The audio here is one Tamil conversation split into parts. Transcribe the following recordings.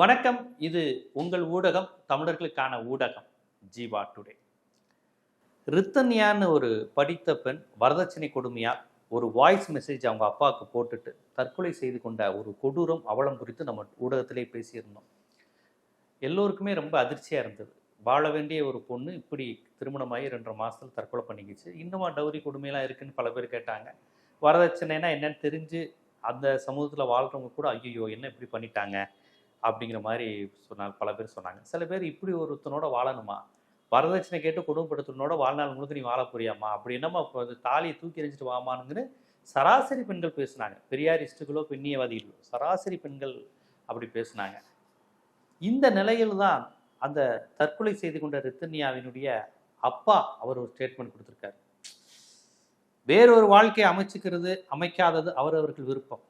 வணக்கம். இது உங்கள் ஊடகம் தமிழர்களுக்கான ஊடகம் ஜீவா டுடே. ரித்தன்யான்னு ஒரு படித்த பெண் வரதட்சணை கொடுமையால் ஒரு வாய்ஸ் மெசேஜ் அவங்க அப்பாவுக்கு போட்டுட்டு தற்கொலை செய்து கொண்ட ஒரு கொடூரம் அவலம் குறித்து நம்ம ஊடகத்திலே பேசியிருந்தோம். எல்லோருக்குமே ரொம்ப அதிர்ச்சியாக இருந்தது. வாழ வேண்டிய ஒரு பொண்ணு இப்படி திருமணமாகி ரெண்டரை மாதத்தில் தற்கொலை பண்ணிக்கிச்சு. இன்னுமா டவுரி கொடுமையெல்லாம் இருக்குன்னு பல பேர் கேட்டாங்க. வரதட்சணைனா என்னன்னு தெரிஞ்சு அந்த சமூகத்தில் வாழ்கிறவங்க கூட ஐயோ என்ன இப்படி பண்ணிட்டாங்க? அப்படிங்கிற மாதிரி சொன்னாங்க பல பேர் சொன்னாங்க. சில பேர் இப்படி ஒருத்தனோட வாழணுமா? வரதட்சணை கேட்டு குடும்பப்படுத்தனோட வாழ்நாள் முழுக்க நீ வாழ புரியாமா அப்படி என்னம்மா இப்போ தாலியை தூக்கி எறிஞ்சிட்டு வாமானுங்கிற சராசரி பெண்கள் பேசுனாங்க. பெரியாரிஸ்டுகளோ பெண்ணியவாதிகளோ சராசரி பெண்கள் அப்படி பேசுனாங்க. இந்த நிலையில் தான் அந்த தற்கொலை செய்து கொண்ட ரித்தன்யாவினுடைய அப்பா அவர் ஒரு ஸ்டேட்மெண்ட் கொடுத்துருக்காரு. வேறொரு வாழ்க்கையை அமைச்சுக்கிறது அமைக்காதது அவரவர்கள் விருப்பம்.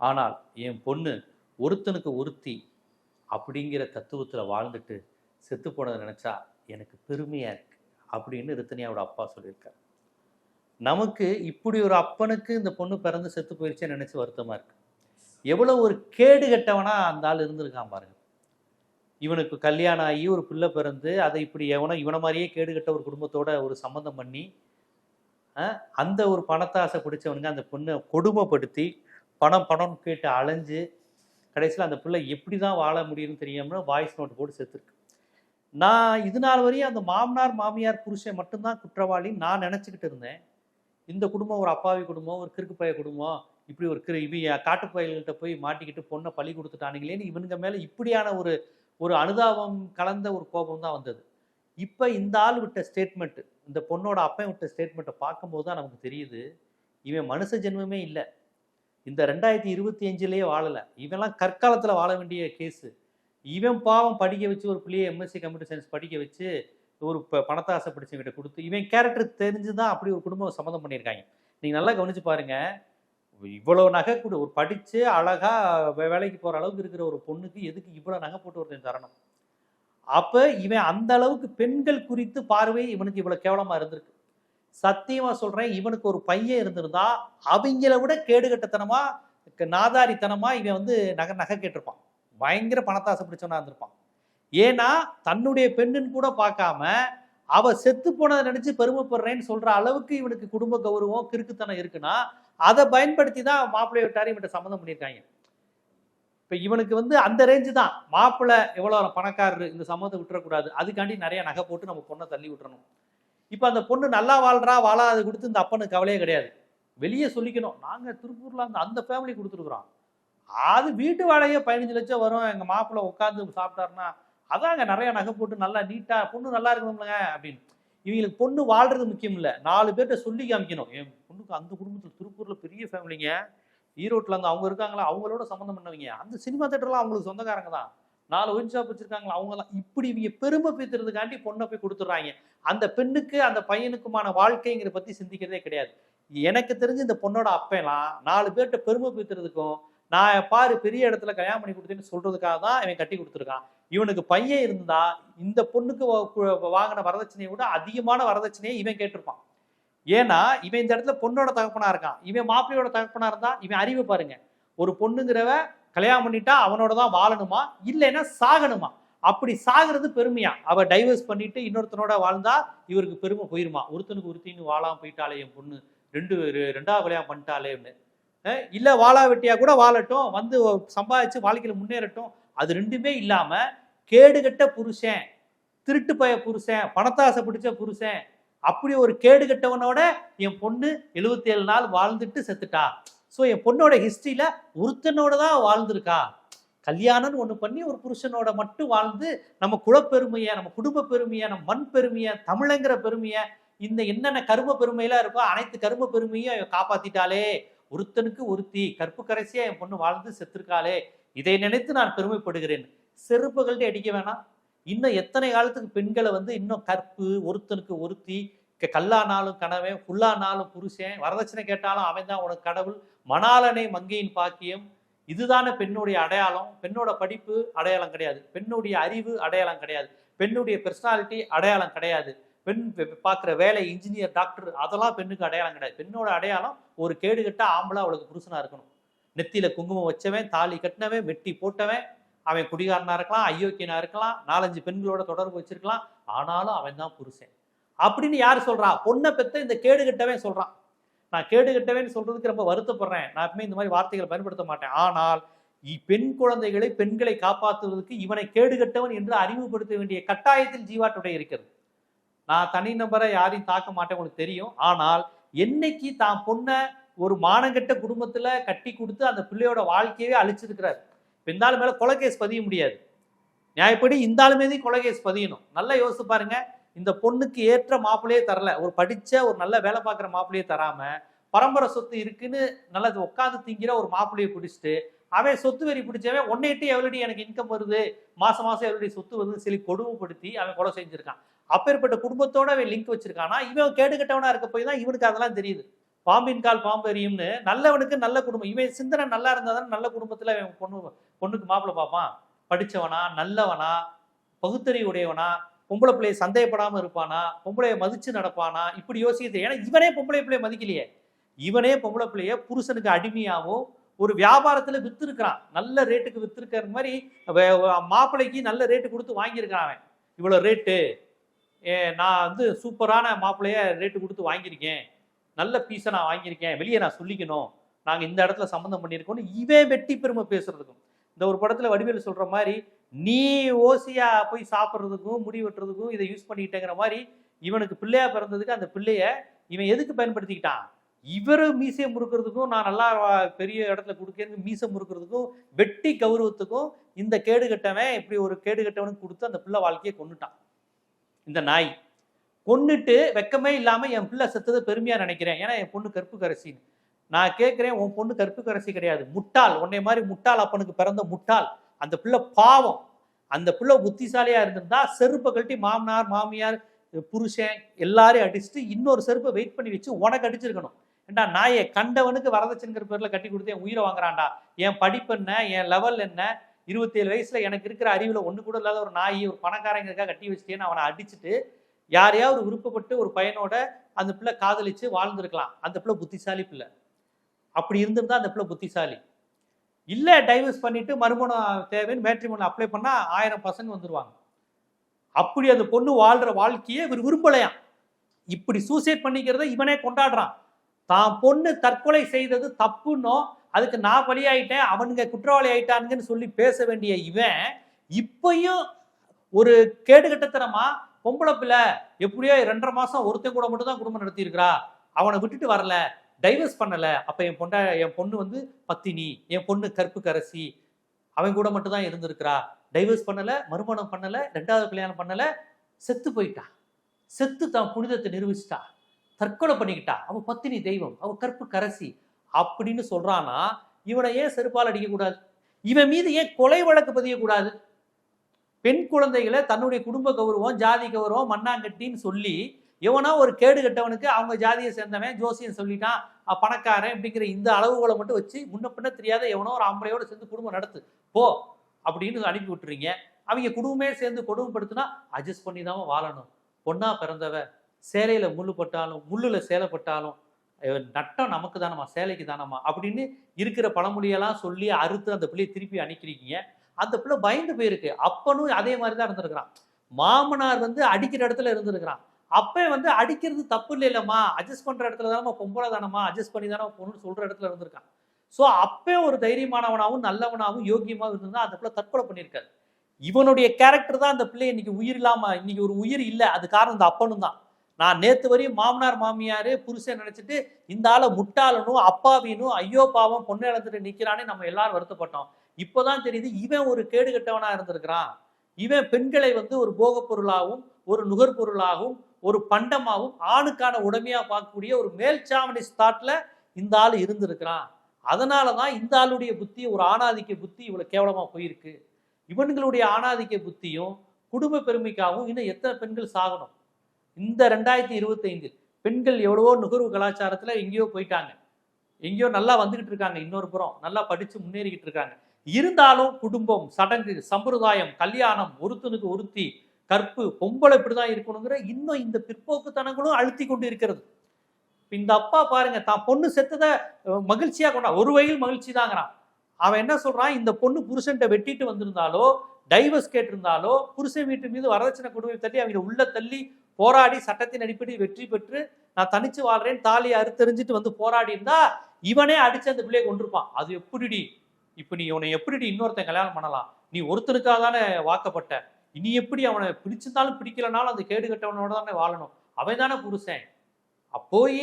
ஆனால் என் பொண்ணு ஒருத்தனுக்கு ஒருத்தி அப்படிங்கிற தத்துவத்தில் வாழ்ந்துட்டு செத்து போனதை நினச்சா எனக்கு பெருமையாக இருக்கு அப்படின்னு ரித்தனியாவோட அப்பா சொல்லியிருக்கார். நமக்கு இப்படி ஒரு அப்பனுக்கு இந்த பொண்ணு பிறந்து செத்து போயிடுச்சேன்னு நினச்சி வருத்தமாக இருக்கு. எவ்வளோ ஒரு கேடு கெட்டவனா அந்த ஆள் இருந்திருக்கான் பாருங்க. இவனுக்கு கல்யாணம் ஆகி ஒரு பிள்ளை பிறந்து அதை இப்படி எவனோ இவனை மாதிரியே கேடு கட்ட ஒரு குடும்பத்தோட ஒரு சம்மந்தம் பண்ணி அந்த ஒரு பணத்தை ஆசை பிடிச்சவனுங்க அந்த பொண்ணை கொடுமைப்படுத்தி பணம் பணம் கேட்டு அலைஞ்சு கடைசியில் அந்த பிள்ளை எப்படி தான் வாழ முடியும்னு தெரியாமல் வாய்ஸ் நோட் போட்டு செத்துருக்கு. நான் இது நாள் வரையும் அந்த மாமனார் மாமியார் புருஷன் மட்டும்தான் குற்றவாளின்னு நான் நினச்சிக்கிட்டு இருந்தேன். இந்த குடும்பம் ஒரு அப்பாவி குடும்பம் ஒரு கிறுக்கு பைய குடும்பம் இப்படி ஒரு கிரு இவ காட்டு பயல்கிட்ட போய் மாட்டிக்கிட்டு பொண்ணை பழி கொடுத்துட்டானுங்களேன்னு இவனுங்க மேலே இப்படியான ஒரு ஒரு அனுதாபம் கலந்த ஒரு கோபம் தான் வந்தது. இப்போ இந்த ஆள் விட்ட ஸ்டேட்மெண்ட்டு இந்த பொண்ணோட அப்பன் விட்ட ஸ்டேட்மெண்ட்டை பார்க்கும்போது தான் நமக்கு தெரியுது இவன் மனுஷ ஜென்மமே இல்லை. இந்த ரெண்டாயிரத்தி இருபத்தி அஞ்சுலேயே வாழலை. இவன்லாம் கற்காலத்தில் வாழ வேண்டிய கேஸு. இவன் பாவம் படிக்க வச்சு ஒரு பிள்ளையை எம்எஸ்சி கம்ப்யூட்டர் சயின்ஸ் படிக்க வச்சு ஒரு பணத்தை ஆசை பிடிச்சவங்கிட்ட கொடுத்து இவன் கேரக்டர் தெரிஞ்சு தான் அப்படி ஒரு குடும்பம் சம்மந்தம் பண்ணியிருக்காங்க. நீங்கள் நல்லா கவனிச்சு பாருங்க. இவ்வளோ நகை கொடு ஒரு படித்து அழகாக வேலைக்கு போகிற அளவுக்கு இருக்கிற ஒரு பொண்ணுக்கு எதுக்கு இவ்வளோ நகை போட்டு ஒருத்தன் தரணும்? அப்போ இவன் அந்த அளவுக்கு பெண்கள் குறித்து பார்வை இவனுக்கு இவ்வளோ கேவலமாக இருந்திருக்கு. சத்தியமாக சொல்கிறேன் இவனுக்கு ஒரு பையன் இருந்திருந்தா அவங்கள விட கேடுகட்டத்தனமா க- நாதாரித்தனமா இவன் வந்து நகை நகை கேட்டிருப்பான். பயங்கர பணத்தாசை பிடிச்சவனா இருந்திருப்பான். ஏன்னா தன்னுடைய பெண்ணுன்னு கூட பார்க்காம அவ செத்து போனதை நினைச்சு பெருமைப்படுறேன்னு சொல்ற அளவுக்கு இவனுக்கு குடும்ப கௌரவம் கிறுக்குத்தனம் இருக்குன்னா அதை பயன்படுத்தி தான் மாப்பிள்ளை விட்டாரு இவன்கிட்ட சம்மந்தம் பண்ணியிருக்காங்க. இப்போ இவனுக்கு வந்து அந்த ரேஞ்சு தான். மாப்பிள்ளை எவ்வளோ பணக்காரர் இந்த சம்மந்தம் விட்டுறக்கூடாது. அதுக்காண்டி நிறைய நகை போட்டு நம்ம பொண்ணை தள்ளி விட்டுறணும். இப்போ அந்த பொண்ணு நல்லா வாழ்றா வாழாது கொடுத்து இந்த அப்பனுக்கு கவலையே கிடையாது. வெளியே சொல்லிக்கணும். நாங்கள் திருப்பூரில் அந்த அந்த ஃபேமிலி கொடுத்துருக்குறோம். அது வீட்டு வாடகையே பதினஞ்சு லட்சம் வரும். எங்கள் மாப்பிள்ளை உட்காந்து சாப்பிட்டாருன்னா அதாங்க நிறையா நகை போட்டு நல்லா நீட்டாக பொண்ணு நல்லா இருக்கணும்லங்க அப்படின்னு. இவங்களுக்கு பொண்ணு வாழ்றது முக்கியம் இல்லை. நாலு பேர்கிட்ட சொல்லி காமிக்கணும். என் பொண்ணுக்கு அந்த குடும்பத்தில் திருப்பூரில் பெரிய ஃபேமிலிங்க ஈரோட்டில் அங்கே அவங்க இருக்காங்களா அவங்களோட சம்மந்தம் பண்ணவங்க. அந்த சினிமா தேட்டர்லாம் அவங்களுக்கு சொந்தக்காரங்க தான். நாலு ஒயின் ஷாப் வச்சிருக்காங்களா? அவங்கலாம் இப்படி இவங்க பெருமை பேத்துறதுக்காண்டி பொண்ணை போய் கொடுத்துட்றாங்க. அந்த பெண்ணுக்கு அந்த பையனுக்குமான வாழ்க்கைங்கிற பற்றி சிந்திக்கிறதே கிடையாது. எனக்கு தெரிஞ்சு இந்த பொண்ணோட அப்பெல்லாம் நாலு பேர்கிட்ட பெருமை பேத்துறதுக்கும் நான் பாரு பெரிய இடத்துல கல்யாணம் பண்ணி கொடுத்தேன்னு சொல்றதுக்காக தான் இவன் கட்டி கொடுத்துருக்கான். இவனுக்கு பையன் இருந்தா இந்த பொண்ணுக்கு கு- வாங்கின வரதட்சணையை விட அதிகமான வரதட்சணையை இவன் கேட்டிருப்பான். ஏன்னா இவன் இந்த இடத்துல பொண்ணோட தகப்பனா இருக்கான். இவன் மாப்பிள்ளையோட தகப்பனா இருந்தா இவன் அறிவு பாருங்க. ஒரு பொண்ணுங்கிறவ கல்யாணம் பண்ணிட்டா அவனோட தான் வாழணுமா? இல்லைன்னா சாகணுமா? அப்படி சாகிறது பெருமையா? அவ டைவர்ஸ் பண்ணிட்டு இன்னொருத்தனோட வாழ்ந்தா இவருக்கு பெருமை போயிருமா? ஒருத்தனுக்கு ஒருத்தின்னு வாழாம போயிட்டாலே என் பொண்ணு ரெண்டு ரெ- ரெண்டாவது கல்யாணம் பண்ணிட்டாலேன்னு இல்லை வாழா வெட்டியா கூட வாழட்டும் வந்து சம்பாதிச்சு வாழ்க்கையில் முன்னேறட்டும். அது ரெண்டுமே இல்லாம கேடுகட்ட புருஷன் திருட்டு பய புருஷன் பணத்தாசை பிடிச்ச புருஷன் அப்படி ஒரு கேடு கெட்டவனோட என் பொண்ணு 77 நாள் வாழ்ந்துட்டு செத்துட்டா. ஸோ என் பொண்ணோட ஹிஸ்ட்ரியில் ஒருத்தனோட தான் வாழ்ந்திருக்கா. கல்யாணம்னு ஒன்று பண்ணி ஒரு புருஷனோட மட்டும் வாழ்ந்து நம்ம குலப்பெருமையை நம்ம குடும்ப பெருமையை நம்ம மண் பெருமையை தமிழங்கிற பெருமையை இந்த என்னென்ன கரும பெருமையெல்லாம் இருக்கோ அனைத்து கரும பெருமையும் காப்பாத்திட்டாலே ஒருத்தனுக்கு ஒருத்தி கற்பு கரைசியா என் பொண்ணு வாழ்ந்து செத்துருக்காளே. இதை நினைத்து நான் பெருமைப்படுகிறேன். செருப்புகள்கிட்ட அடிக்க வேணாம். இன்னும் எத்தனை காலத்துக்கு பெண்களை வந்து இன்னும் கற்பு ஒருத்தனுக்கு ஒருத்தி கல்லானாலும் கணவன் புல்லானாலும் புருஷன் வரதட்சணை கேட்டாலும் அவன் தான் உனக்கு கடவுள். மணாலனை மங்கையின் பாக்கியம். இதுதானே பெண்ணுடைய அடையாளம். பெண்ணோட படிப்பு அடையாளம் கிடையாது. பெண்ணுடைய அறிவு அடையாளம் கிடையாது. பெண்ணுடைய பெர்சனாலிட்டி அடையாளம் கிடையாது. பெண் பார்க்குற வேலை இன்ஜினியர் டாக்டர் அதெல்லாம் பெண்ணுக்கு அடையாளம் கிடையாது. பெண்ணோட அடையாளம் ஒரு கேடு கட்ட ஆம்பளை அவளுக்கு புருஷனாக இருக்கணும். நெத்தியில் குங்குமம் வச்சவன் தாலி கட்டினவன் வெட்டி போட்டவன் அவன் குடிகாரனாக இருக்கலாம் அயோக்கியனாக இருக்கலாம் நாலஞ்சு பெண்களோட தொடர்பு வச்சிருக்கலாம். ஆனாலும் அவன் தான் புருஷன். அப்படின்னு யார் சொல்றா? பொண்ணை பெத்த இந்த கேடு கெட்டவன் சொல்றான். நான் கேடு சொல்றதுக்கு ரொம்ப வருத்தப்படுறேன். நான் எப்பவுமே இந்த மாதிரி வார்த்தைகளை பயன்படுத்த மாட்டேன். ஆனால் இ- பெண் குழந்தைகளை பெண்களை காப்பாற்றுவதற்கு இவனை கேடுகட்டவன் என்று அறிமுகப்படுத்த வேண்டிய கட்டாயத்தில் ஜீவாட்டுடைய இருக்கிறது. நான் தனிநபரை யாரையும் தாக்க மாட்டேன் உங்களுக்கு தெரியும். ஆனால் என்னைக்கு தான் பொண்ணை ஒரு மானங்கட்ட குடும்பத்துல கட்டி கொடுத்து அந்த பிள்ளையோட வாழ்க்கையவே அழிச்சிருக்கிறார். இருந்தாலும் மேல கொலை கேஸ் பதிய முடியாது. நியாயப்படி இந்த ஆளு கொலை கேஸ் பதியணும். நல்லா யோசிச்சு பாருங்க. இந்த பொண்ணுக்கு ஏற்ற மாப்பிள்ளையே தரல. ஒரு படிச்ச ஒரு நல்ல வேலை பார்க்குற மாப்பிள்ளையே தராம பரம்பரை சொத்து இருக்குன்னு நல்லா உட்காந்து திங்கிற ஒரு மாப்பிள்ளையை பிடிச்சிட்டு அவன் சொத்து வெறி பிடிச்சவன் ஒன்னைட்டு எவ்வளோடி எனக்கு இன்கம் வருது? மாசம் மாசம் எவ்வளோடி சொத்து வருதுன்னு சொல்லி கொடுமைப்படுத்தி அவன் கொலை செஞ்சிருக்கான். அப்பேற்பட்ட குடும்பத்தோட அவன் லிங்க் வச்சிருக்கானா. இவன் கேட்டுக்கிட்டவனா இருக்க போய் தான் இவனுக்கு அதெல்லாம் தெரியுது. பாம்பின் கால் பாம்பு எரியும்னு நல்லவனுக்கு நல்ல குடும்பம். இவன் சிந்தனை நல்லா இருந்தால் தானே நல்ல குடும்பத்தில் அவன் பொண்ணு பொண்ணுக்கு மாப்பிள்ளை பார்ப்பான். படிச்சவனா நல்லவனா பகுத்தறிவு உடையவனா பொம்பளை பிள்ளைய சந்தேகப்படாமல் இருப்பானா? பொம்பளைய மதிச்சு நடப்பானா? இப்படி யோசிக்கிறது. ஏன்னா இவனே பொம்பளை பிள்ளைய மதிக்கலையே. இவனே பொம்பளை பிள்ளைய புருஷனுக்கு அடிமையாகவும் ஒரு வியாபாரத்தில் விற்றுருக்கிறான் நல்ல ரேட்டுக்கு விற்றுருக்கிற மாதிரி மாப்பிள்ளைக்கு நல்ல ரேட்டு கொடுத்து வாங்கியிருக்கான் அவன். இவ்வளோ ரேட்டு. ஏ நான் வந்து சூப்பரான மாப்பிள்ளைய ரேட்டு கொடுத்து வாங்கியிருக்கேன். நல்ல பீஸை நான் வாங்கியிருக்கேன். வெளியே நான் சொல்லிக்கணும். நாங்கள் இந்த இடத்துல சம்மந்தம் பண்ணியிருக்கோம்னு இவே வெட்டி பெருமை பேசுறதுக்கும். இந்த ஒரு படத்தில் வடிவேலு சொல்கிற மாதிரி நீ ஓசியா போய் சாப்பிட்றதுக்கும் முடி வெட்டுறதுக்கும் இதை யூஸ் பண்ணிக்கிட்டேங்கிற மாதிரி இவனுக்கு பிள்ளையா பிறந்ததுக்கு அந்த பிள்ளைய இவன் எதுக்கு பயன்படுத்திக்கிட்டான்? இவர் மீசை முறுக்கிறதுக்கும் நான் நல்லா பெரிய இடத்துல கொடுக்கறதுக்கு மீசை முறுக்கிறதுக்கும் வெட்டி கௌரவத்துக்கும் இந்த கேடு கட்டவன் இப்படி ஒரு கேடு கட்டவனுக்கு கொடுத்து அந்த பிள்ளை வாழ்க்கையை கொண்டுட்டான் இந்த நாய் கொன்னுட்டு வெக்கமே இல்லாமல் என் பிள்ளை செத்ததை பெருமையாக நினைக்கிறேன். ஏன்னா என் பொண்ணு கருப்பு கரசின்னு. நான் கேட்குறேன் உன் பொண்ணு கருப்பு கரசி கிடையாது. முட்டாள் உன்னை மாதிரி முட்டாள் அப்பனுக்கு பிறந்த முட்டாள். அந்த பிள்ளை பாவம். அந்த பிள்ளை புத்திசாலியாக இருந்திருந்தா செருப்பை கழட்டி மாமனார் மாமியார் புருஷன் எல்லாரையும் அடிச்சுட்டு இன்னொரு செருப்பை வெயிட் பண்ணி வச்சு உனக்கு அடிச்சிருக்கணும். ஏண்டா நாயை கண்டவனுக்கு வரதட்சணைங்கிற பேரில் கட்டி கொடுத்து என் உயிரை வாங்குறான்டா. என் படிப்பு என்ன? என் லெவல் என்ன? இருபத்தேழு வயசில் எனக்கு இருக்கிற அறிவில் ஒன்று கூட இல்லாத ஒரு நாய் ஒரு பணக்காரங்களுக்காக கட்டி வச்சுட்டேன்னு அவனை அடிச்சுட்டு யாரையாவது ஒரு விருப்பப்பட்டு ஒரு பையனோட அந்த பிள்ளை காதலிச்சு வாழ்ந்திருக்கலாம். அந்த பிள்ளை புத்திசாலி பிள்ளை. அப்படி இருந்திருந்தா அந்த பிள்ளை புத்திசாலி. இல்லை டைவர்ஸ் பண்ணிட்டு மறுமணம் தேவைன்னு மேட்ரிமோனி அப்ளை பண்ணால் ஆயிரம் பசங்க வந்துடுவாங்க அப்படி அந்த பொண்ணு வாழ்கிற வாழ்க்கையை இவர் விரும்பலையாம். இப்படி சூசைட் பண்ணிக்கிறத இவனே கொண்டாடுறான். தான் பொண்ணு தற்கொலை செய்தது தப்புன்னோ அதுக்கு நான் பலியாயிட்டேன் அவனுங்க குற்றவாளி ஆயிட்டானுங்கன்னு சொல்லி பேச வேண்டிய இவன் இப்பயும் ஒரு கேடுகட்டத்தனமா பொம்பளை பிள்ளை எப்படியோ ரெண்டரை மாசம் ஒருத்தன் கூட மட்டும் தான் குடும்பம் நடத்தியிருக்கிறா அவனை விட்டுட்டு வரல டைவர்ஸ் பண்ணலை. அப்போ என் பொண்டா என் பொண்ணு வந்து பத்தினி என் பொண்ணு கற்பு கரசி அவன் கூட மட்டும் தான் இருந்திருக்கிறா. டைவர்ஸ் பண்ணலை மறுமணம் பண்ணலை ரெண்டாவது கல்யாணம் பண்ணலை செத்து போயிட்டா. செத்து தான் புனிதத்தை நிரூபிச்சிட்டா. தற்கொலை பண்ணிக்கிட்டா. அவன் பத்தினி தெய்வம் அவன் கற்பு கரசி அப்படின்னு சொல்றானா இவனை ஏன் செருப்பால் அடிக்கக்கூடாது? இவன் மீது ஏன் கொலை வழக்கு பதியக்கூடாது? பெண் குழந்தைகளை தன்னுடைய குடும்ப கௌரவம் ஜாதி கௌரவம் மண்ணாங்கட்டின்னு சொல்லி எவனா ஒரு கேடு கட்டவனுக்கு அவங்க ஜாதியை சேர்ந்தவன் ஜோசியன் சொல்லிட்டான். பணக்காரன் அப்படிங்கிற இந்த அளவுகளை மட்டும் வச்சு முன்ன பின்ன தெரியாத எவனோ ஒரு ஆம்பளையோட சேர்ந்து குடும்பம் நடத்து. போ அப்படின்னு அனுப்பி விட்டுறீங்க. அவங்க குடும்பமே சேர்ந்து கொடுமைப்படுத்தினா அட்ஜஸ்ட் பண்ணி தான் வாழணும். பொண்ணா பிறந்தவ சேலையில முள்ளு பட்டாலும் முள்ளுல சேலை பட்டாலும் நட்டம் நமக்கு தானம்மா சேலைக்கு தானம்மா அப்படின்னு இருக்கிற பழமொழியெல்லாம் சொல்லி அறுத்து அந்த பிள்ளையை திருப்பி அனுப்பிக்கிறீங்க. அந்த பிள்ளை பயந்து போயிருக்கு. அப்பனும் அதே மாதிரி தான் இருந்திருக்கிறான். மாமனார் வந்து அடிக்கிற இடத்துல இருந்திருக்கிறான். அப்போ வந்து அடிக்கிறது தப்பு இல்லை இல்லம்மா. அட்ஜஸ்ட் பண்ணுற இடத்துல தானம்மா பொம்பளை தானம்மா அட்ஜஸ்ட் பண்ணி தானே பொண்ணு சொல்கிற இடத்துல இருந்திருக்கான். ஸோ அப்போ ஒரு தைரியமானவனாகவும் நல்லவனாகவும் யோக்கியமாகவும் இருந்திருந்தா அந்த பிள்ளை தற்கொலை பண்ணியிருக்காரு. இவனுடைய கேரக்டர் தான் அந்த பிள்ளை இன்னைக்கு உயிர் இல்லாமல் இன்னைக்கு ஒரு உயிர் இல்லை. அது காரணம் இந்த அப்பனும் தான். நான் நேற்று வரையும் மாமனார் மாமியார் புருஷன் நினச்சிட்டு இந்த ஆளை முட்டாளனும் அப்பாவினும் ஐயோ பாவம் பொண்ணு இழந்துட்டு நிற்கிறானே நம்ம எல்லாரும் வருத்தப்பட்டோம். இப்போதான் தெரியுது இவன் ஒரு கேடு கட்டவனாக இருந்திருக்கிறான். இவன் பெண்களை வந்து ஒரு போகப் பொருளாகவும் ஒரு நுகர்பொருளாகவும் ஒரு பண்டமாகவும் ஆணுக்கான உடமையாக பார்க்கக்கூடிய ஒரு மேல்சாவணி ஸ்தாட்ல இந்த ஆள் இருந்திருக்கிறான். அதனால தான் இந்த ஆளுடைய புத்தி ஒரு ஆணாதிக்க புத்தி இவ்வளோ கேவலமாக போயிருக்கு. இவன்களுடைய ஆணாதிக்க புத்தியும் குடும்ப பெருமைக்காகவும் இன்னும் எத்தனை பெண்கள் சாகணும்? இந்த ரெண்டாயிரத்தி இருபத்தைந்தில் பெண்கள் எவ்வளவோ நுகர்வு கலாச்சாரத்தில் எங்கேயோ போயிட்டாங்க. எங்கேயோ நல்லா வந்துகிட்டு இருக்காங்க இன்னொரு புறம். நல்லா படித்து முன்னேறிக்கிட்டு இருக்காங்க. இருந்தாலும் குடும்பம் சடங்கு சம்பிரதாயம் கல்யாணம் ஒருத்தனுக்கு ஒருத்தி கற்பு பொம்பளை இப்படிதான் இருக்கணுங்கிற இன்னும் இந்த பிற்போக்குத்தனங்களும் அழுத்தி கொண்டு இருக்கிறது இந்த அப்பா பாருங்க தான் பொண்ணு செத்ததை மகிழ்ச்சியா கொண்டா ஒரு வகையில் மகிழ்ச்சி தாங்கிறான் அவன் என்ன சொல்றான்? இந்த பொண்ணு புருஷன்ட்ட வெட்டிட்டு வந்திருந்தாலோ டைவர்ஸ் கேட்டிருந்தாலோ புருஷன் வீட்டு மீது வரதட்சணை கொடுமை தள்ளி அவங்க உள்ள தள்ளி போராடி சட்டத்தின் அடிப்படையில் வெற்றி பெற்று நான் தனிச்சு வாழ்றேன் தாலியை அறுத்தெறிஞ்சிட்டு வந்து போராடி இருந்தா இவனே அடிச்சு அந்த பிள்ளையை கொண்டிருப்பான் அது எப்படிடி? இப்ப நீ உன்னை எப்படிடி இன்னொருத்தன் கல்யாணம் பண்ணலாம்? நீ ஒருத்தனுக்காக தானே வாக்கப்பட்ட? இனி எப்படி அவனை பிடிச்சிருந்தாலும் பிடிக்கலனாலும் அந்த கேடு கட்டவனோட தானே வாழணும். அவன் தானே புருஷன். அப்போய்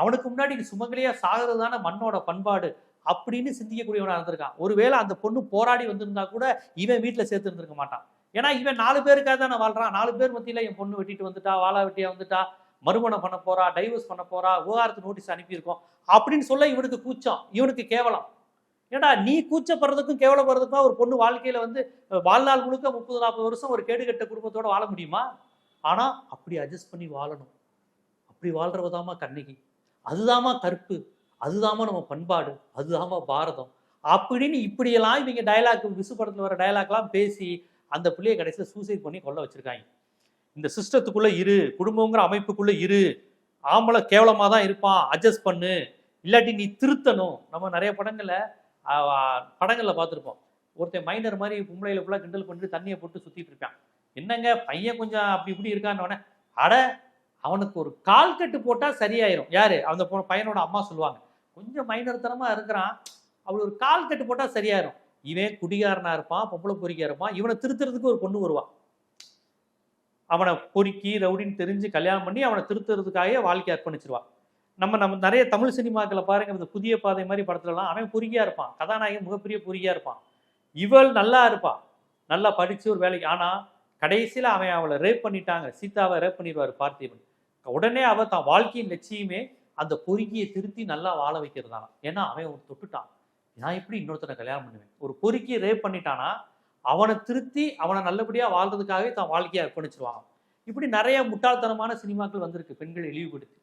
அவனுக்கு முன்னாடி நீ சுமங்கலியா சாகிறது தானே மண்ணோட பண்பாடு அப்படின்னு சிந்திக்கக்கூடியவனாக இருந்திருக்கான். ஒருவேளை அந்த பொண்ணு போராடி வந்திருந்தா கூட இவன் வீட்டில் சேர்த்து இருந்திருக்க மாட்டான். ஏன்னா இவன் நாலு பேருக்காக தானே வாழ்றான். நாலு பேர் மத்தியில் என் பொண்ணு வெட்டிட்டு வந்துட்டா வாழா வெட்டியா வந்துட்டா மறுமணம் பண்ண போறா டைவர்ஸ் பண்ண போறா விவகாரத்து நோட்டீஸ் அனுப்பியிருக்கோம் அப்படின்னு சொல்ல இவனுக்கு கூச்சம். இவனுக்கு கேவலம். ஏடா நீ கூச்சப்படுறதுக்கும் கேவலப்படுறதுக்கும் ஒரு பொண்ணு வாழ்க்கையில வந்து வாழ்நாள் முழுக்க முப்பது நாற்பது வருஷம் ஒரு கேடுகட்ட குடும்பத்தோட வாழ முடியுமா? ஆனா அப்படி அட்ஜஸ்ட் பண்ணி வாழணும். அப்படி வாழ்றவதாமா கண்ணகி. அதுதாம்மா கற்பு அதுதாம்மா நம்ம பண்பாடு. அதுதாம்மா பாரதம். அப்படின்னு இப்படியெல்லாம் இவங்க டயலாக் விசு படத்தில் வர டைலாக்லாம் பேசி அந்த பிள்ளைய கடைசியில் சூசைட் பண்ணி கொல்ல வச்சிருக்காங்க. இந்த சிஸ்டத்துக்குள்ள இரு. குடும்பங்கிற அமைப்புக்குள்ள இரு. ஆம்பளை கேவலமாக தான் இருப்பான். அட்ஜஸ்ட் பண்ணு. இல்லாட்டி நீ திருத்தணும். நம்ம நிறைய படங்களை படங்கள்ல பார்த்துருப்போம். ஒருத்தன் மைனர் மாதிரி பொம்பளையில் ஃபுல்லாக கிண்டல் பண்ணிட்டு தண்ணியை போட்டு சுத்திட்டு இருப்பான் என்னங்க பையன் கொஞ்சம் அப்படி இப்படி இருக்கான்னு உடனே, அட அவனுக்கு ஒரு கால் கட்டு போட்டா சரியாயிரும். யாரு? அந்த பையனோட அம்மா சொல்லுவாங்க. கொஞ்சம் மைனர்த்தனமாக இருக்கிறான் அவள் ஒரு கால் கட்டு போட்டா சரியாயிரும். இவன் குடிகாரனா இருப்பான் பொம்பளை பொறிக்கா இருப்பான் இவனை திருத்துறதுக்கு ஒரு பொண்ணு வருவான் அவனை பொறுக்கி ரவுடின்னு தெரிஞ்சு கல்யாணம் பண்ணி அவனை திருத்துறதுக்காக வாழ்க்கை அர்ப்பணிச்சிருவான் நம்ம நம்ம நிறைய தமிழ் சினிமாக்களை பாருங்க இந்த புதிய பாதை மாதிரி படத்துலலாம் அவன் பொறுக்கியா இருப்பான். கதாநாயகன் மிகப்பெரிய பொறுக்கியா இருப்பான். இவள் நல்லா இருப்பான் நல்லா படிச்சு ஒரு வேலைக்கு ஆனா கடைசியில் அவன் அவளை ரேப் பண்ணிட்டாங்க. சீதாவை ரேப் பண்ணிடுவார் பார்த்திபன். உடனே அவ தான் வாழ்க்கையின் லட்சியமே அந்த பொறுக்கியை திருத்தி நல்லா வாழ வைக்கிறதானா ஏன்னா அவன் ஒரு தொட்டுட்டான். நான் எப்படி இன்னொருத்தனை கல்யாணம் பண்ணுவேன்? ஒரு பொறுக்கியை ரேப் பண்ணிட்டானா அவனை திருத்தி அவனை நல்லபடியாக வாழ்றதுக்காகவே தான் வாழ்க்கையை அர்ப்பணிச்சிருவாங்க இப்படி நிறைய முட்டாள்தனமான சினிமாக்கள் வந்திருக்கு. பெண்கள் இழிவுபடுத்தி.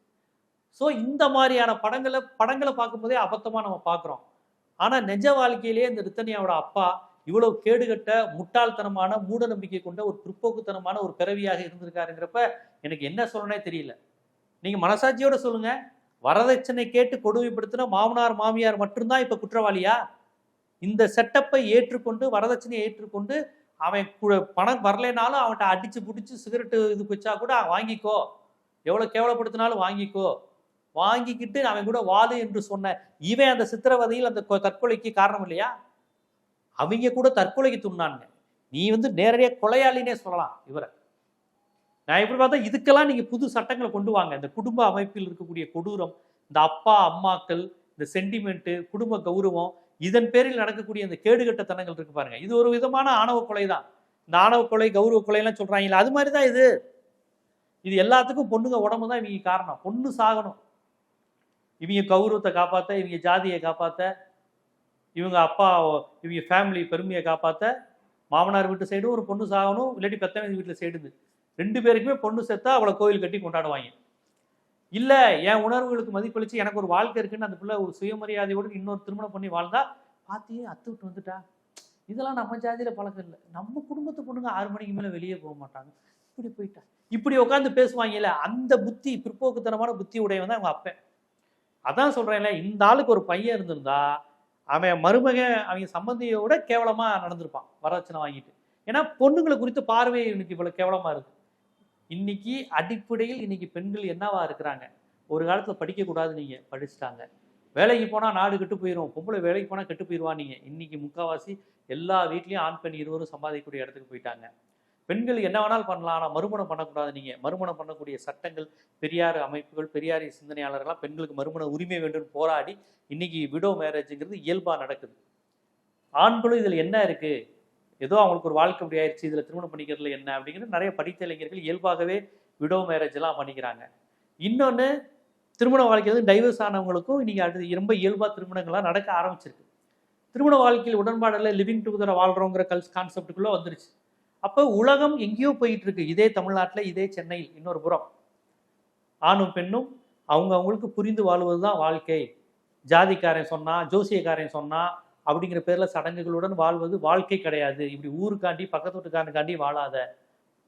ஸோ இந்த மாதிரியான படங்களை படங்களை பார்க்கும்போதே அபத்தமாக நம்ம பார்க்குறோம். ஆனால் நிஜ வாழ்க்கையிலேயே இந்த ரித்தனியாவோட அப்பா இவ்வளவு கேடுகட்ட முட்டாள்தனமான மூட நம்பிக்கை கொண்ட ஒரு பிற்போக்குத்தனமான ஒரு பிறவியாக இருந்திருக்காருங்கிறப்ப எனக்கு என்ன சொல்லணே தெரியல. நீங்கள் மனசாட்சியோட சொல்லுங்க. வரதட்சணை கேட்டு கொடுமைப்படுத்தின மாமனார் மாமியார் மட்டும்தான் இப்போ குற்றவாளியா? இந்த செட்டப்பை ஏற்றுக்கொண்டு வரதட்சணையை ஏற்றுக்கொண்டு அவன் பணம் வரலைனாலும் அவன்கிட்ட அடிச்சு பிடிச்சி சிகரெட்டு இது வச்சா கூட வாங்கிக்கோ. எவ்வளோ கேவலப்படுத்தினாலும் வாங்கிக்கோ. வாங்கிக்கிட்டு அவன் கூட வாழு என்று சொன்ன இவன் அந்த சித்திரவதையில் அந்த கொ- தற்கொலைக்கு காரணம் இல்லையா? அவங்க கூட தற்கொலைக்கு துண்ணாங்க. நீ வந்து நேரடியாக கொலையாளினே சொல்லலாம் இவரை. நான் எப்படி பார்த்தா இதுக்கெல்லாம் நீங்கள் புது சட்டங்களை கொண்டு வாங்க. இந்த குடும்ப அமைப்பில் இருக்கக்கூடிய கொடூரம் இந்த அப்பா அம்மாக்கள் இந்த சென்டிமெண்ட்டு குடும்ப கௌரவம் இதன் பேரில் நடக்கக்கூடிய இந்த கேடுகட்டத்தனங்கள் இருக்கு பாருங்க. இது ஒரு விதமான ஆணவ கொலை தான் இந்த ஆணவ கொலை கௌரவ கொலைலாம் சொல்றாங்கல்ல அது மாதிரி தான் இது. இது எல்லாத்துக்கும் பொண்ணுங்க உடம்பு தான் இவங்க காரணம். பொண்ணு சாகணும். இவங்க கௌரவத்தை காப்பாத்த இவங்க ஜாதியை காப்பாத்த இவங்க அப்பா இவங்க ஃபேமிலி பெருமையை காப்பாத்த மாமனார் வீட்டு சைடும் ஒரு பொண்ணு சாகணும் இல்லாட்டி பெத்தவங்க வீட்டில் சைடுது ரெண்டு பேருக்குமே பொண்ணு செத்தா அவளை கோயில் கட்டி கொண்டாடுவாங்க. இல்லை என் உணர்வுகளுக்கு மதிப்பளிச்சு எனக்கு ஒரு வாழ்க்கை இருக்குன்னு அந்த பிள்ளை ஒரு சுயமரியாதையோடு இன்னொரு திருமணம் பண்ணி வாழ்ந்தா பார்த்தியே அத்து விட்டு வந்துட்டா. இதெல்லாம் நம்ம ஜாதியில் பழக்கம் இல்லை. நம்ம குடும்பத்து பொண்ணுங்க ஆறு மணிக்கு மேலே வெளியே போக மாட்டாங்க. இப்படி போயிட்டா. இப்படி உட்காந்து பேசுவாங்கல்ல அந்த புத்தி பிற்போக்குத்தனமான புத்தி உடையவன் தான் அவங்க அப்பேன். அதான் சொல்கிறேன்ல இந்த ஆளுக்கு ஒரு பையன் இருந்திருந்தா அவன் மருமக அவங்க சம்பந்தியோட கேவலமாக நடந்திருப்பான் வரதட்சணை வாங்கிட்டு. ஏன்னா பொண்ணுங்களை குறித்த பார்வை இன்னைக்கு இவ்வளோ கேவலமாக இருக்கு. இன்னைக்கு அடிப்படையில் இன்னைக்கு பெண்கள் என்னவா இருக்கிறாங்க? ஒரு காலத்தில் படிக்கக்கூடாது நீங்கள் படிச்சுட்டாங்க. வேலைக்கு போனால் நாடு கெட்டு போயிடும் பொம்பளை வேலைக்கு போனால் கெட்டு போயிடுவான் நீங்கள் இன்னைக்கு முக்காவாசி எல்லா வீட்லேயும் ஆண் பெண் இருவரும் சம்பாதிக்கக்கூடிய இடத்துக்கு போயிட்டாங்க. பெண்கள் என்ன வேணாலும் பண்ணலாம் ஆனால் மறுமணம் பண்ணக்கூடாது நீங்கள் மறுமணம் பண்ணக்கூடிய சட்டங்கள் பெரியார் அமைப்புகள் பெரியார் சிந்தனையாளர்கள்லாம் பெண்களுக்கு மறுமண உரிமை வேண்டும் போராடி இன்னைக்கு விடோ மேரேஜுங்கிறது இயல்பாக நடக்குது. ஆண்களும் இதில் என்ன இருக்குது ஏதோ அவங்களுக்கு ஒரு வாழ்க்கை அப்படி ஆயிடுச்சு இதில் திருமணம் பண்ணிக்கிறதுல என்ன அப்படிங்கிறது நிறைய படித்த இளைஞர்கள் இயல்பாகவே விடோ மேரேஜ் எல்லாம் பண்ணிக்கிறாங்க. இன்னொன்று திருமண வாழ்க்கையில் டைவர்ஸ் ஆனவங்களுக்கும் இன்றைக்கி அடுத்து ரொம்ப இயல்பாக திருமணங்கள்லாம் நடக்க ஆரம்பிச்சிருக்கு. திருமண வாழ்க்கையில் உடன்பாடில் லிவிங் டுகெதர் வாழ்கிறோங்கிற கல் கான்செப்டுக்குள்ளே வந்துருச்சு. அப்போ உலகம் எங்கேயோ போயிட்டு இருக்கு இதே தமிழ்நாட்டுல இதே சென்னையில் இன்னொரு புறம். ஆணும் பெண்ணும் அவங்க அவங்களுக்கு புரிந்து வாழ்வது தான் வாழ்க்கை. ஜாதிக்காரன் சொன்னா ஜோசியக்காரன் சொன்னா அப்படிங்கிற பேர்ல சடங்குகளுடன் வாழ்வது வாழ்க்கை கிடையாது. இப்படி ஊருக்காண்டி பக்கத்து வீட்டுக்காரனுக்காண்டி வாழாத.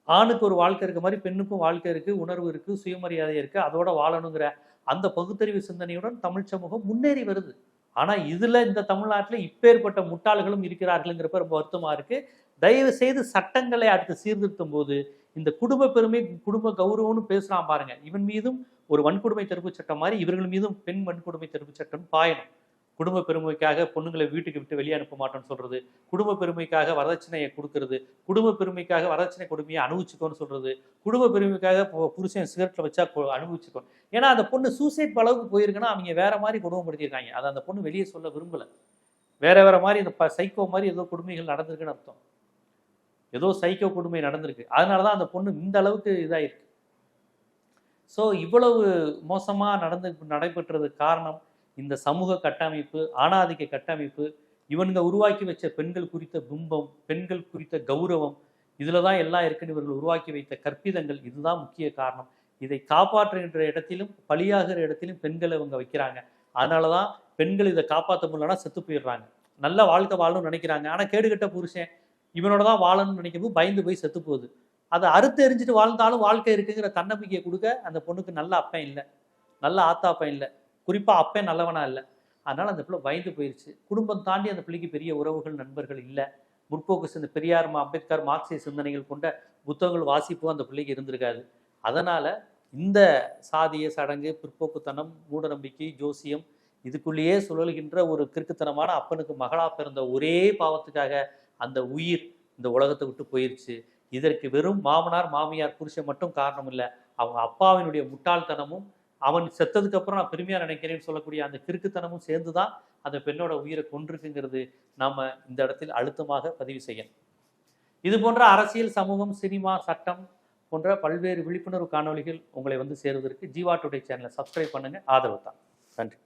ஆணுக்கு ஒரு வாழ்க்கை இருக்க மாதிரி பெண்ணுக்கும் வாழ்க்கை இருக்கு உணர்வு இருக்கு சுயமரியாதை இருக்கு அதோட வாழணுங்கிற அந்த பகுத்தறிவு சிந்தனையுடன் தமிழ் சமூகம் முன்னேறி வருது. ஆனா இதுல இந்த தமிழ்நாட்டுல இப்பேற்பட்ட முட்டாள்களும் இருக்கிறார்களுங்கிறப்ப ரொம்ப வருத்தமா இருக்கு. தயவு செய்து சட்டங்களை அடுத்து சீர்திருத்தும் போது இந்த குடும்ப பெருமை குடும்ப கௌரவம்னு பேசுறான் பாருங்க. இவன் மீதும் ஒரு வன்கொடுமை தடுப்பு சட்டம் மாதிரி இவர்கள் மீதும் பெண் வன்கொடுமை தடுப்பு சட்டம் பாயணும். குடும்ப பெருமைக்காக பொண்ணுங்களை வீட்டுக்கு விட்டு வெளியே அனுப்ப மாட்டோம்னு சொல்றது. குடும்ப பெருமைக்காக வரதட்சணையை கொடுக்கறது. குடும்ப பெருமைக்காக வரதட்சணை கொடுமையை அனுபவிச்சுக்கோன்னு சொல்றது. குடும்ப பெருமைக்காக புருஷன் சிகரெட்ல வச்சா அனுபவிச்சுக்கோ. ஏன்னா அந்த பொண்ணு சூசைட் அளவுக்கு போயிருக்குன்னா அவங்க வேற மாதிரி கொடுமைப்படுத்தியிருக்காங்க அதை அந்த பொண்ணு வெளியே சொல்ல விரும்பல. வேற வேற மாதிரி இந்த ப- சைக்கோ மாதிரி ஏதோ கொடுமைகள் நடந்திருக்குன்னு அர்த்தம். ஏதோ சைக்கோ கொடுமை நடந்திருக்கு. அதனால தான் அந்த பொண்ணு இந்த அளவுக்கு இதாயிருக்கு. ஸோ இவ்வளவு மோசமா நடந்து நடைபெற்றதுக்கு காரணம் இந்த சமூக கட்டமைப்பு ஆணாதிக்க கட்டமைப்பு இவனுங்க உருவாக்கி வச்ச பெண்கள் குறித்த பிம்பம் பெண்கள் குறித்த கௌரவம் இதில் தான் எல்லாம் இருக்குன்னு இவர்கள் உருவாக்கி வைத்த கற்பிதங்கள் இதுதான் முக்கிய காரணம். இதை காப்பாற்றுகின்ற இடத்திலும் பலியாகிற இடத்திலும் பெண்களை இவங்க வைக்கிறாங்க. அதனால தான் பெண்கள் இதை காப்பாற்ற முடியலன்னா செத்து போயிடுறாங்க. நல்ல வாழ்க்கை வாழணும்னு நினைக்கிறாங்க. ஆனா கேடுகட்ட புருஷன் இவனோட தான் வாழணும்னு நினைக்கும் பயந்து போய் செத்து போகுது. அதை அறுத்து எரிஞ்சிட்டு வாழ்ந்தாலும் வாழ்க்கை இருக்குங்கிற தன்னம்பிக்கையை கொடுக்க அந்த பொண்ணுக்கு நல்ல அப்பன் இல்லை. நல்ல ஆத்தா அப்பன் இல்லை. குறிப்பாக அப்பன் நல்லவனா இல்லை. அதனால அந்த பிள்ளை பயந்து போயிடுச்சு குடும்பம் தாண்டி அந்த பிள்ளைக்கு பெரிய உறவுகள் நண்பர்கள் இல்லை. முற்போக்கு சிந்த பெரியார் மா- அம்பேத்கர் மார்க்சிய சிந்தனைகள் கொண்ட புத்தகங்கள் வாசிப்பும் அந்த பிள்ளைக்கு இருந்திருக்காது. அதனால இந்த சாதிய சடங்கு பிற்போக்குத்தனம் மூடநம்பிக்கை ஜோசியம் இதுக்குள்ளேயே சுழல்கின்ற ஒரு கிறுக்குத்தனமான அப்பனுக்கு மகளா பிறந்த ஒரே பாவத்துக்காக அந்த உயிர் இந்த உலகத்தை விட்டு போயிருச்சு. இதற்கு வெறும் மாமனார் மாமியார் புருஷன் மட்டும் காரணம் இல்லை அவங்க அப்பாவினுடைய முட்டாள்தனமும் அவன் செத்ததுக்கு அப்புறம் நான் பெருமையாக நினைக்கிறேன்னு சொல்லக்கூடிய அந்த கிறுக்குத்தனமும் சேர்ந்து தான் அந்த பெண்ணோட உயிரை கொன்றுக்குங்கிறது நாம இந்த இடத்தில் அழுத்தமாக பதிவு செய்யணும். இது போன்ற அரசியல் சமூகம் சினிமா சட்டம் போன்ற பல்வேறு விழிப்புணர்வு காணொளிகள் உங்களை வந்து சேருவதற்கு ஜீவா டுடே சேனலை சப்ஸ்கிரைப் பண்ணுங்க. ஆதரவு தான். நன்றி.